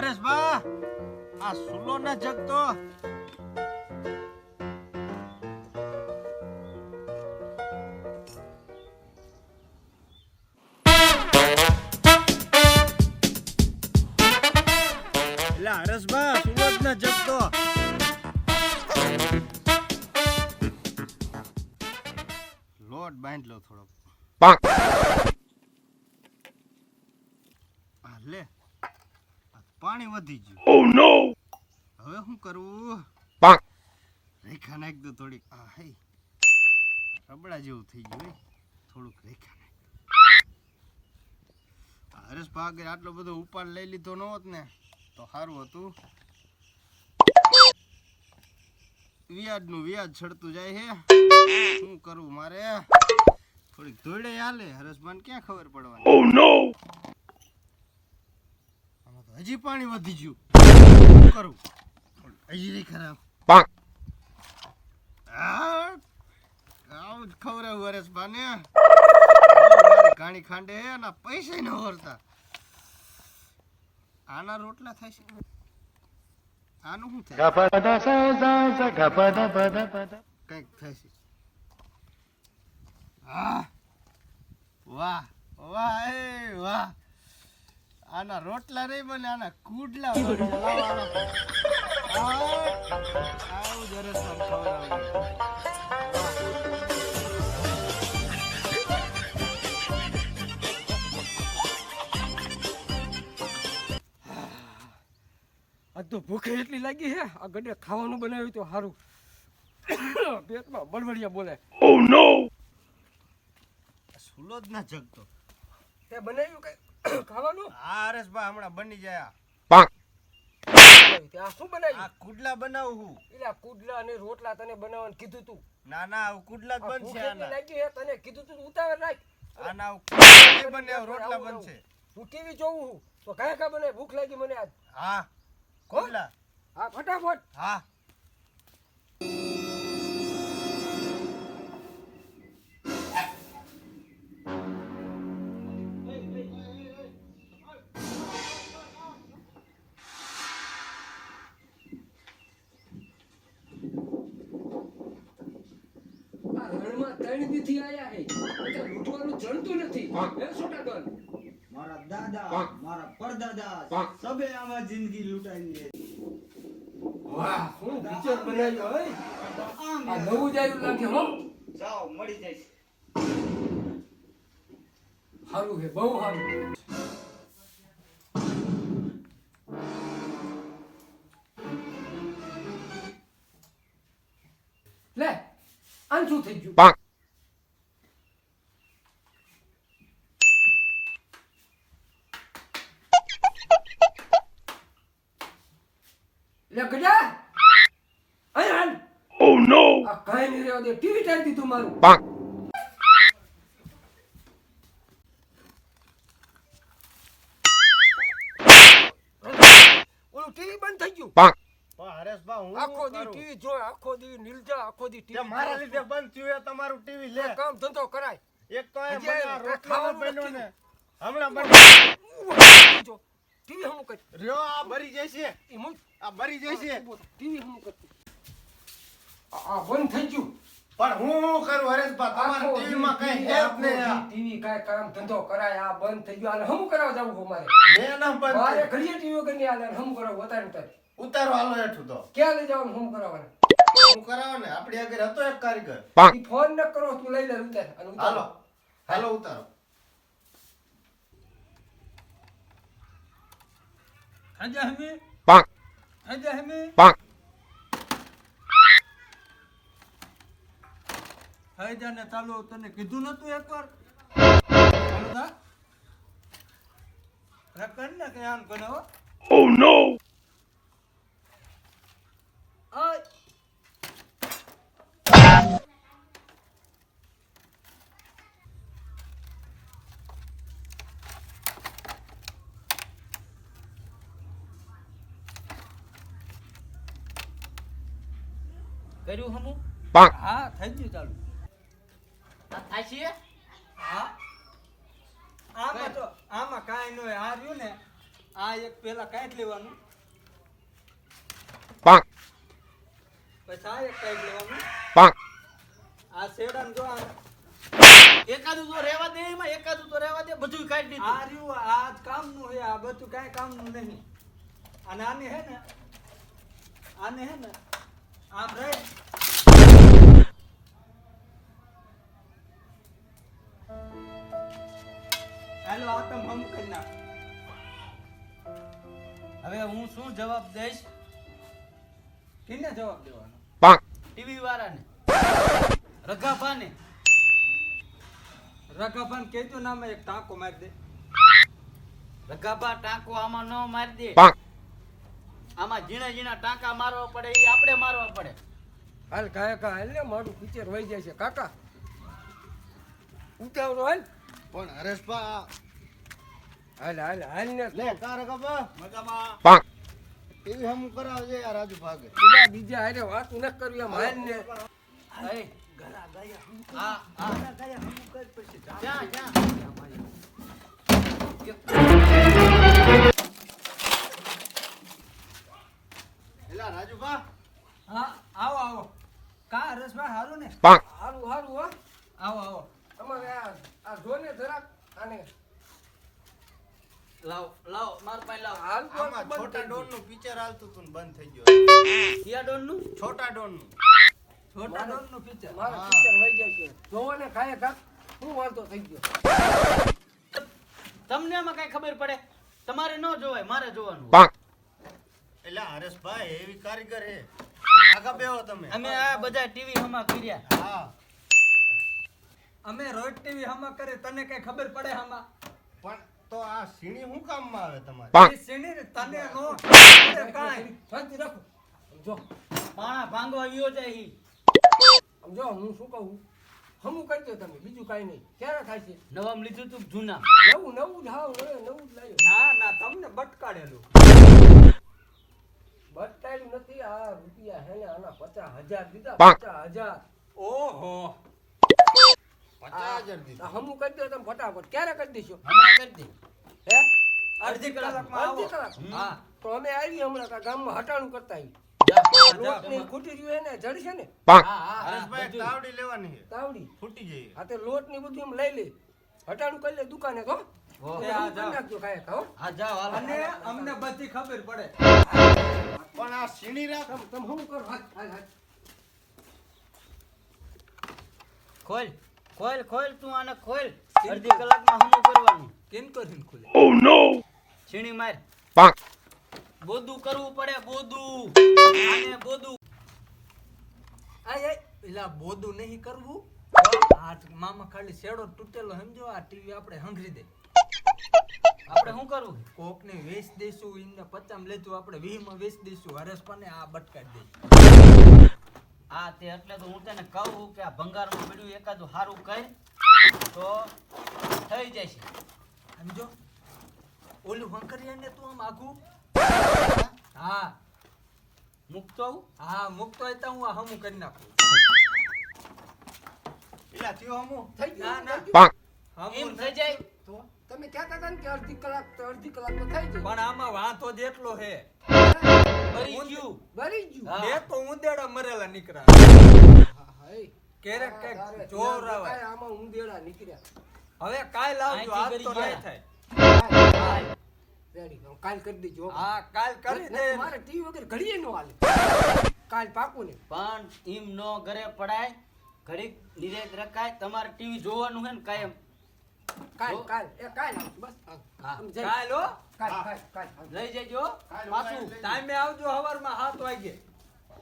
હરેશ આ સુલો ના જગતો. બા સુલો જ જગતો. લોટ બાંધ લો થોડોક આ લે આ પાણી વધી ગયું. હવે શું કરવું રેખા નાખ દો થોડીક. આ હે રબડા જેવું થઈ ગયું હે. થોડુંક રેખા હરેશ ભાગે આટલો બધો ઉપાડ લઈ લીધો ન હોત ને તો સારું હતું. વ્યાજનું વ્યાજ છડતું જાય હે. શું કરવું મારે? થોડીક ધોળે હાલે. હરેશભાઈ ક્યાં ખબર પડવાની? તો હજી પાણી વધી ગયું. શું કરું? હજી નહીં ખરાબ આવું જ ખવડાવું હરેશભાઈને. બહુ ઘાણી ખાંડે અને પૈસા ન હોરતા. આના રોટલા થાય છે. આનું શું થાય? કંઈક થાય છે. આહ, વાહ વાહ એ વાહ. આના રોટલા નહીં બને આના કુડલા આવું જ હરેશભાઈને આ તો ભૂખે એટલી લાગી છે આ ગડે ખાવાનું બનાવ્યું તો સારું પેટમાં બળબડિયા બોલે. ઓ નો સુલોદ ના જગતો તે. બનાવ્યું કઈ? ખાવાનું? હા હરેશભાઈ હમણાં બની જાય આ. શું આ કુડલા બનાવું હું. એટલે કુડલા અને રોટલા તને બનાવવાનું કીધું તું. ના ના કુડલા જ બનશે આના. તને કીધું તું ઉતાવળ રાખ. આના બને રોટલા. બનશે. હું ટીવી જોઉં હું? તો કયા કા બને ભૂખ લાગી મને આજ. હા? કુડલા. હા ફટાફટ. હા. ત્રણ આયા હે. એટલે લૂંટવાનું જણતું નથી. હે. છોટા મારા દાદા મારા પરદાદા સબે આમાં જિંદગી લૂંટાઈ દે વાહ શું પિક્ચર બનાવ્યો હે આ નવું જ આવ્યું લાગે હો. જાઓ મળી જઈશ. સારું હે બહુ સારું લે આમ શું થઈ ગયું? લે ગજા હાલ. ઓ નો આ કાંઈ નહીં રહેવા દે ટીવી ચાલી દીધું મારું. ઓલું ટીવી બંધ થઈ ગયું? પણ હરેશભાઈ હું આખો દી ટીવી જોય આખો દી નીલજા આખો દી ટીવી મારા લીધે બંધ થયું તમારું ટીવી લે. કામ ધંધો કરાય. એક તો એ રોટલા બન્યો ને હમણાં બન્યો. ટીવી હમું કર રહ્યો આ ભરી જશે. ઈ મું આ ભરી જશે ટીવી હું કર આ બંધ થઈ ગયું. પણ હું કરું? હરેશભાઈ તમારા ટીવીમાં કઈ હેલ્પ નહીં. ટીવી કઈ કામ ધંધો કરાય આ બંધ થઈ ગયું. આને હમું કરાવ જવું હું મારે મેં ના બંધ મારે ઘડીએ ટીવી કરી આલે હમું કરાવવું વધારે ને તારે ઉતારો. હાલો હેઠું તો. ક્યાં લઈ જવાનું હમું કરાવવાના? હું કરાવો ને આપડી આગળ હતો એક કારીગર. ઈ ફોન ન કરો તું લઈ લે ઉતાર. અને હાલો. હાલો ઉતારો. આજા હમે આજા હમે હાયજા ને ચાલો તને કીધું નતું એકવાર રકન ને કે આમ કોને ઓ નો આય કર્યું હમું? હા થઈ ગયું ચાલુ. હા. આમાં તો આમાં કાંઈ ન હોય. આ રહ્યું ને આ એક પેલા કાંઈ લેવાનું. પછી આ એક કાંઈ લેવાનું. આ શેડાને જો આ એકાદું તો રહેવા દે એમાં એકાદું તો રહેવા દે બધું કાઢી આ દીધું રહ્યું આ જ કામનું હોય આ બધું કાંઈ કામનું નહીં. અને આને હે ને આને હે ને આમ હાલો આ તો મમ કરી હવે હું શું જવાબ દઈશ? કેને જવાબ દેવાનો? ટીવી વાળાને? રઘાભાને? રઘાભાન કેજો નામે એક ટાંકો મારી દે. રગાપા ટાંકો આમાં ન મારી દે. આમાં ઝીણા ઝીણા ટાંકા મારવા પડે એ આપણે મારવા પડે. હાલ કાકા હાલ ને મારું પિક્ચર વહી જાય છે. કાકા ઉતાવળો હાલ. પણ હરેશભા હાલ હાલ હાલ ને. લે તારે કબા મજામાં. એવી હમ કરાવજે યાર રાજુ ભાગે. પેલા બીજા હારે વાત ન કરવી આમ હાલ ને. એ, હા હા. જા જા એલા રાજુભા. હા આવો આવો. કા હરેશભાઈ હારું ને. હારું હારું હો. આવો આવો. તમારે આ આ જો ને જરાક આને. લાવ લાવ માર પાસે લાવ. હાલ તો આમાં બંધ છોટા થઈ ડોન ગયું. નું પિક્ચર આવતું હતું ને બંધ થઈ ગયો કિયા ડોનનું છોટા ડોનનું છોટા ડોનનું પિક્ચર મારા પિક્ચર વહી જાય છે. જોવો ને ખાય ખા હું વાંધો થઈ ગયો? તમને આમાં કઈ ખબર પડે? તમારે ન જોવાય મારે જોવાનું. એટલે હરેશભાઈ એવી કારીગર હે. આગા બેહો તમે. અમે આ બધા ટીવી હમા કર્યા. હા. અમે રોજ ટીવી હમા કરે તને કઈ ખબર પડે હમા? પણ તો આ સીણી શું કામમાં આવે તમારે? એ શેની તને નો કાઈ. શાંતિ રાખો. જો પાણા ભાંગો આવ્યો છે ઈ. સમજો જો હું શું કહું? હમું કરી દો તમે બીજું કાઈ નહીં. ક્યારે થાય છે? નવામ લીધું તું જૂના નવું નવું જ હાવ નવું જ લાવ્યો ના ના તમને બટકાડેલું. રૂપિયા હે ને આના પચાસ હજાર દીધા પચાસ હજાર. ઓહો. પચાસ હજાર દીધા. હમું કરી દો તમે ફટાફટ. ક્યારે કરી દઈશો? હમણાં કરી દે. હે? અડધી કલાકમાં અડધી કલાક. હા. તો અમે આવી હમણાં ગામમાં હટાણું કરતા આવી જા, જા, લોટની ખૂટી રહ્યું હે જડશે ને? હા, હા, હા, હરેશભાઈ તાવડી લેવાની છે. તાવડી? ફૂટી જઈએ. આ તે લોટની બધું એમ લઈ લે. હટાણું કરી લે દુકાને કહો હો. અને અમને બધી ખબર પડે. પણ આ સીણી રાખ. તમે તમે હમું કરો હાથ હાથ હાથ. ખોલ ખોલ ખોલ તું આને ખોલ. અડધી કલાકમાં હમું કરવાનું કેમ કરીને ખુલે? છીણી માર. બોદું કરવું પડે બોદુ. આને બોદુ. આય આય. પેલા બોદુ નહીં કરવું. આ મામા ખાલી શેડો તૂટેલો સમજો આ ટીવી આપણે હંગરી દે. આપણે શું કરવું? કોક ને વેચ દઈશું એમને પચામ લેતું આપણે વીહમાં વેચ દઈશું હરેશપાને આ બટકાડી દઈશું આ તે એટલે તો હું તને કહું કે આ ભંગારમાં મળ્યું એકાદું સારું કર તો થઈ જશે. સમજો? ઓલું હંકરિયા ને તું આમ આઘું? હા. મુકતો હા? મુકતો હોય તો હું આ હમું કરી નાખું. એટલે થયો હમું? થઈ ના. ગયું ના હમું થઈ જાય? તો તમે કહેતા હતા ને કે અડધી કલાક તો અડધી કલાક તો થઈ જાય પણ આમાં વાંધો જ હે. બરી ગયું. બરી ગયું. એ તો ઉંદેડા મરેલા નીકળ્યા. હા, હા, એ. ક્યારેક કંઈક જોર આવે. આમાં ઉંદેડા નીકળ્યા. હવે કાલ લાવજો આજ તો નહીં. થાય. રેડી કાલ કરી દેજો હા. કાલ કરી દે. મારે ટીવી વગર ઘડીએ નો હાલે. કાલ પાકું ને. પણ એમ નો ઘરે પડાય. ઘડીક નિરેત રખાય. તમારે ટીવી જોવાનું હે ને કાયમ. કાલ. કાલ એ કાલ બસ. કાલ હો. કાલ કાલ કાલ આવજો. લઈ જજો. પાછું કાલ ટાઈમે આવજો હવારમાં સાત વાગે